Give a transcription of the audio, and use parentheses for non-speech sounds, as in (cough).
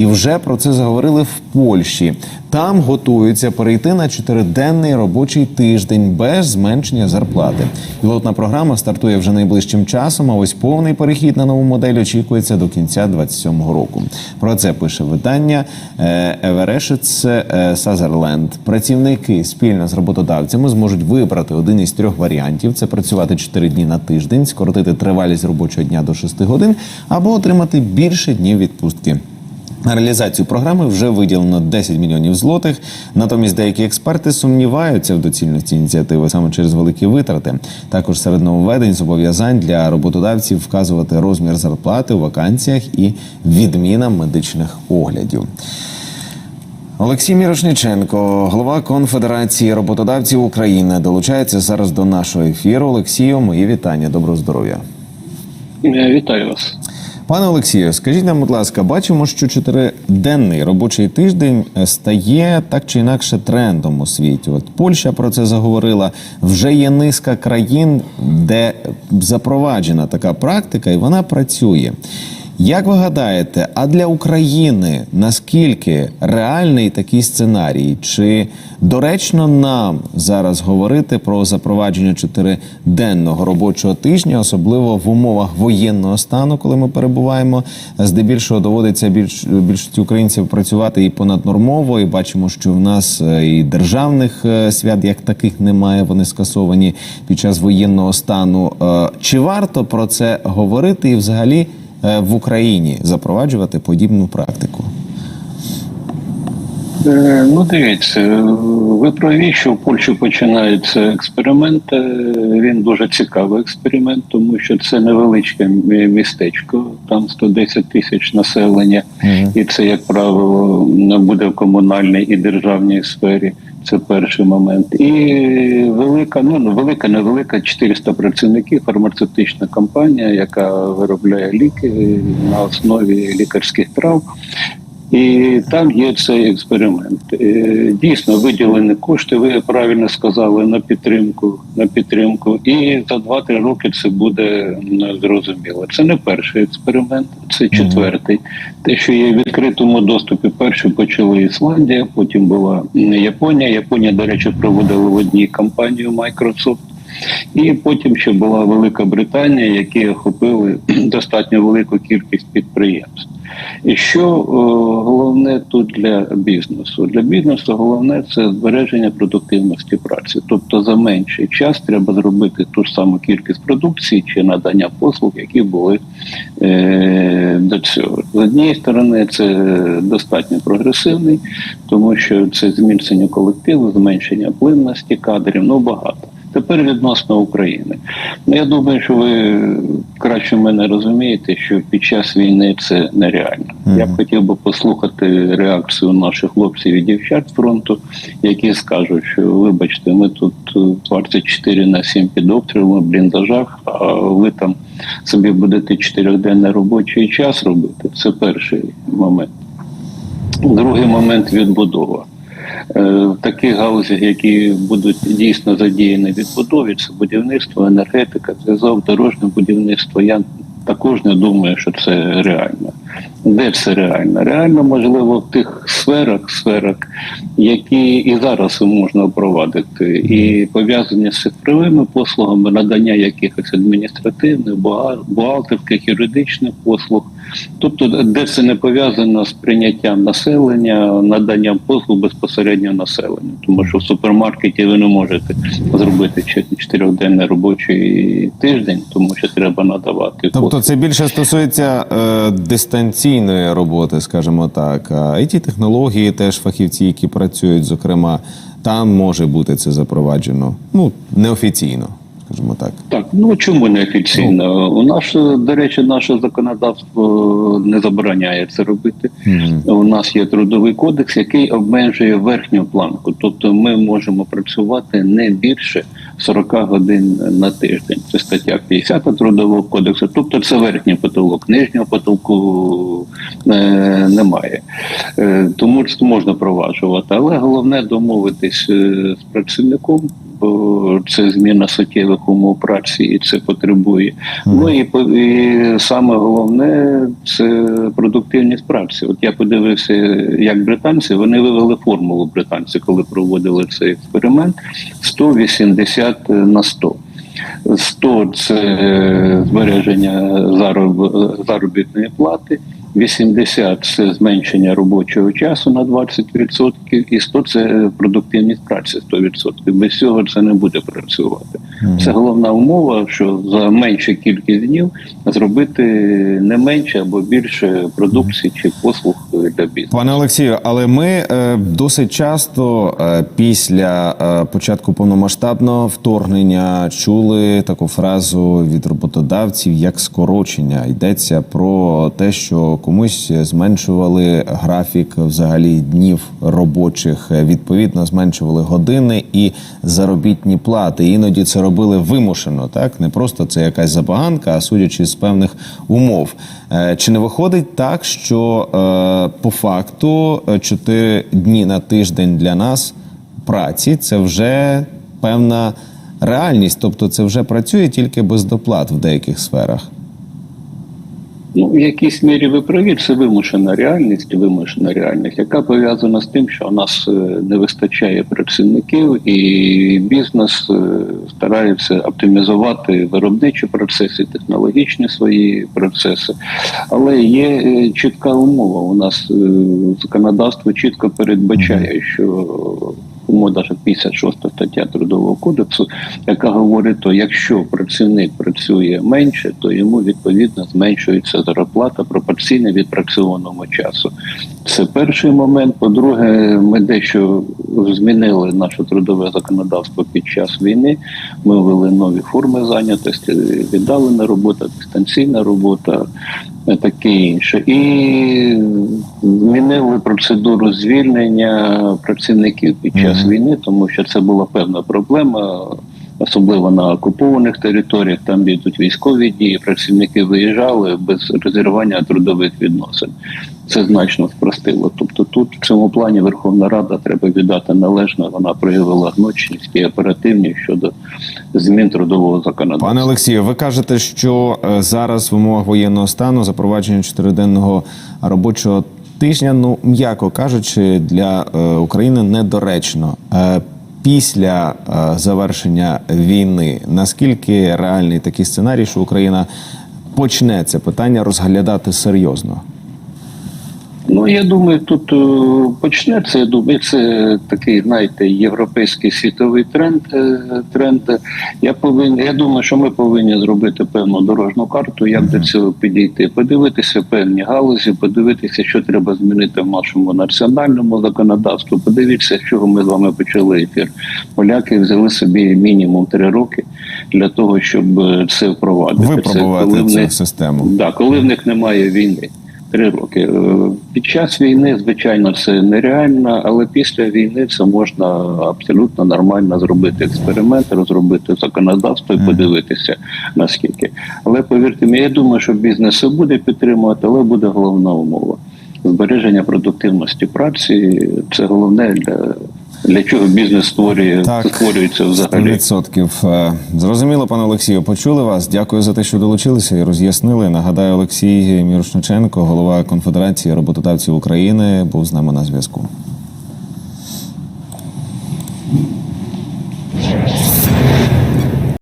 і вже про це заговорили в Польщі. Там готуються перейти на чотириденний робочий тиждень без зменшення зарплати. Пілотна програма стартує вже найближчим часом. А ось повний перехід на нову модель очікується до кінця 27-го року. Про це пише видання Еверешец Сазерленд. Працівники спільно з роботодавцями зможуть вибрати один із трьох варіантів: це працювати 4 дні на тиждень, скоротити тривалість робочого дня до 6 годин або отримати більше днів відпустки. На реалізацію програми вже виділено 10 мільйонів злотих. Натомість деякі експерти сумніваються в доцільності ініціативи саме через великі витрати. Також серед нововведень зобов'язань для роботодавців вказувати розмір зарплати у вакансіях і відміна медичних оглядів. Олексій Мірошниченко, голова Конфедерації роботодавців України, долучається зараз до нашого ефіру. Олексію, мої вітання. Доброго здоров'я. Е, Вітаю вас. Пане Олексію, скажіть нам, будь ласка, бачимо, що чотириденний робочий тиждень е, стає так чи інакше трендом у світі. От Польща про це заговорила. Вже є низка країн, де запроваджена така практика, і вона працює. Як ви гадаєте, а для України наскільки реальний такий сценарій? Чи доречно нам зараз говорити про запровадження чотириденного робочого тижня, особливо в умовах воєнного стану, коли ми перебуваємо? Здебільшого доводиться більш більшості українців працювати і понаднормово, і бачимо, що в нас е, і державних е, свят як таких немає. Вони скасовані під час воєнного стану. Е, Чи варто про це говорити і взагалі? Е, в Україні запроваджувати подібну практику? Е, Ну, дивіться, ви праві, що в Польщі починається експеримент. Е, Він дуже цікавий експеримент, тому що це невеличке містечко, там 110 тисяч населення, і це, як правило, не буде в комунальній і державній сфері. Це перший момент. І велика, ну ну, велика, невелика, 400 працівників, фармацевтична компанія, яка виробляє ліки на основі лікарських трав. І там є цей експеримент. Е, Дійсно, виділені кошти. Ви правильно сказали на підтримку. На підтримку, і за 2-3 роки це буде зрозуміло. Це не перший експеримент, це четвертий. Те, що є в відкритому доступі, перший почали Ісландія, потім була Японія. Японія, до речі, проводила в одній компанію Microsoft. І потім ще була Велика Британія, які охопили (clears throat) достатньо велику кількість підприємств. І що е, головне тут для бізнесу? Для бізнесу головне це збереження продуктивності праці. Тобто за менший час треба зробити ту ж саму кількість продукції чи надання послуг, які були е, до цього. З однієї сторони, це достатньо прогресивний, тому що це зміцнення колективу, зменшення плинності кадрів, ну багато. Тепер відносно України. Ну, я думаю, що ви краще мене розумієте, що під час війни це нереально. Мгм. Я б хотів би послухати реакцію наших хлопців і дівчат з фронту, які скажуть, що вибачте, ми тут е, 24 на 7 під обстрілами, в бліндажах, а ви там собі будете чотирьохденний робочий час робити. Це перший момент. Другий момент відбудова. Е, В таких галузях, які будуть дійсно задіяні відбудові, це будівництво, енергетика, зв'язок, дорожнє будівництво. Я також не думаю, що це реально. Де це реально? Реально, можливо, в тих сферах, сферах, які і зараз можна впровадити, і пов'язані з цифровими послугами, надання якихось адміністративних, бухгалтерських, юридичних послуг. Тобто, де це не пов'язано з прийняттям населення, наданням послуг безпосередньо населенню, тому що в супермаркеті ви не можете зробити чот- чотирьохденний робочий тиждень, тому що треба надавати Тобто це більше стосується е, дистанційної роботи, скажімо так. А it технології теж фахівці, які працюють, зокрема, там може бути це запроваджено. Ну, неофіційно, скажімо так. Так, ну чому не офіційно? У нас, до речі, наше законодавство не забороняє це робити. Мгм. У нас є трудовий кодекс, який обмежує верхню планку. Тобто ми можемо працювати не більше 40 годин на тиждень. Це стаття 50 трудового кодексу. Тобто це верхній потолок, нижнього потолку немає. Е, тому можна проваджувати. Але головне домовитись е, з працівником бо це зміна суттєвих умов праці, і це потребує. Ну і, і саме головне це продуктивність праці. От я подивився, як британці вони вивели формулу британці, коли проводили цей експеримент 180 на 100. 100 – це збереження зароб- заробітної плати, 80 – це зменшення робочого часу на 20%, і 100 – це продуктивність праці 100%. Без цього це не буде працювати. Це головна умова, що за меншу кількість днів зробити не менше або більше продукції чи послуг для бізнесу. Пане Олексію, але ми е, досить часто е, після е, початку повномасштабного вторгнення чули таку фразу від роботодавців як скорочення. Йдеться про те, що комусь зменшували графік взагалі днів робочих, е, відповідно зменшували години і заробітні плати. Іноді це робили вимушено, так не просто це якась забаганка, а судячи з певних умов. Е, Чи не виходить так, що е, по факту 4 дні на тиждень для нас праці це вже певна реальність, тобто це вже працює тільки без доплат в деяких сферах. Ну, в якійсь мірі ви праві, це вимушена реальність, вимушена реальність, яка пов'язана з тим, що у нас е, не вистачає працівників, і бізнес е, старається оптимізувати виробничі процеси, технологічні свої процеси. Але є е, чітка умова. У нас законодавство чітко передбачає, що умова навіть 56 стаття трудового кодексу, яка говорить, то якщо працівник працює менше, то йому відповідно зменшується зарплата пропорційно відпрацьованому часу. Це перший момент. По-друге, ми дещо змінили наше трудове законодавство під час війни. Ми ввели нові форми зайнятості, віддалена робота, дистанційна робота. Таке інше, і змінили процедуру звільнення працівників під час війни, тому що це була певна проблема, особливо на окупованих територіях, там йдуть військові дії, працівники виїжджали без розірвання трудових відносин. Це значно спростило. Тобто, тут в цьому плані Верховна Рада треба віддати належно. Вона проявила гнучність і оперативність щодо змін трудового законодавства. Пане Олексію, ви кажете, що е, зараз в умовах воєнного стану запровадження чотириденного робочого тижня, ну м'яко кажучи, для е, України недоречно. Е, Після е, завершення війни наскільки реальний такий сценарій, що Україна почне це питання розглядати серйозно? Ну я думаю, тут е, почнеться. Я думаю, це такий, знаєте, європейський світовий тренд. е, Тренд. Я повинен. Я думаю, що ми повинні зробити певну дорожну карту, як до цього підійти, подивитися певні галузі, подивитися, що треба змінити в нашому національному законодавству. Подивіться, з чого ми з вами почали ефір. Поляки взяли собі мінімум три роки для того, щоб е, це впровадити. Це Випробувати коли цю них- систему. Да, коли в них немає війни. Три роки Е, під час війни, звичайно, це нереально, але після війни це можна абсолютно нормально зробити експеримент, розробити законодавство і подивитися наскільки. Але повірте мені, я думаю, що бізнес все буде підтримувати, але буде головна умова збереження продуктивності праці. Це головне для, для чого бізнес створює створюється взагалі. 100%. Е, Зрозуміло, пане Олексію, почули вас. Дякую за те, що долучилися і роз'яснили. Нагадаю, Олексій Мірошниченко, голова Конфедерації роботодавців України, був з нами на зв'язку.